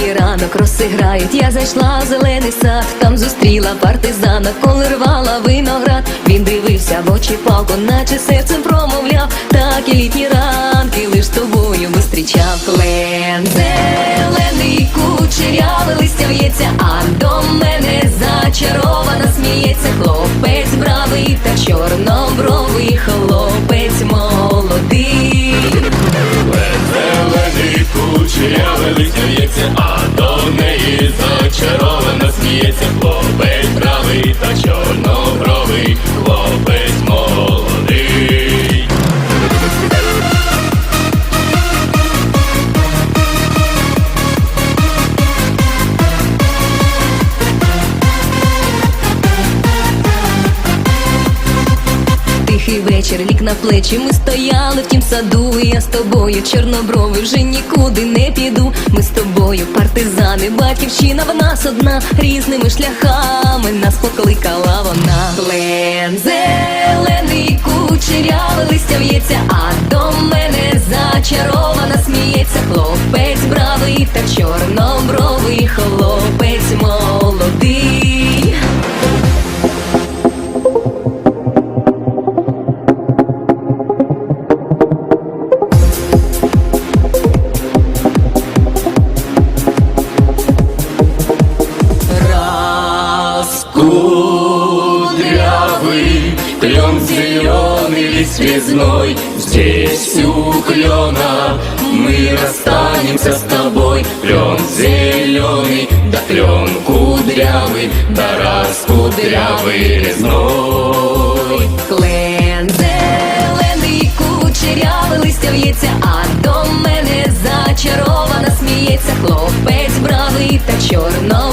літній ранок розсиграють. Я зайшла в зелений сад, там зустріла партизана, коли рвала виноград. Він дивився в очі палку, наче серцем промовляв. Так і літні ранки лиш тобою зустрічав. Клен зелений кучерявий листя в'ється, а до мене зачарована сміється. Хлопець бравий та чорнобровий хлопець молодий. Зелений кучерявий листя в'ється, а сміється хлопець правий та чорнобровий хлопець молодий. Тихий вечір, лік на плечі, ми стояли в тім саду, і я з тобою, чорнобровий, вже нікуди не піду. Ми з тобою, партизани, батьківщина в нас одна, різними шляхами нас покликала вона. Плен зелений кучерявий листя в'ється, а до мене зачарована сміється. Хлопець бравий та чорнобровий хлопець Клен зеленый лист связной, Здесь у клена мы расстанемся с тобой. Клен зеленый, да клен кудрявый, да раз кудрявый резной. Клен зелений, кучерявий листя в'ється, а до мене зачарована сміється, хлопець бравий та чорно.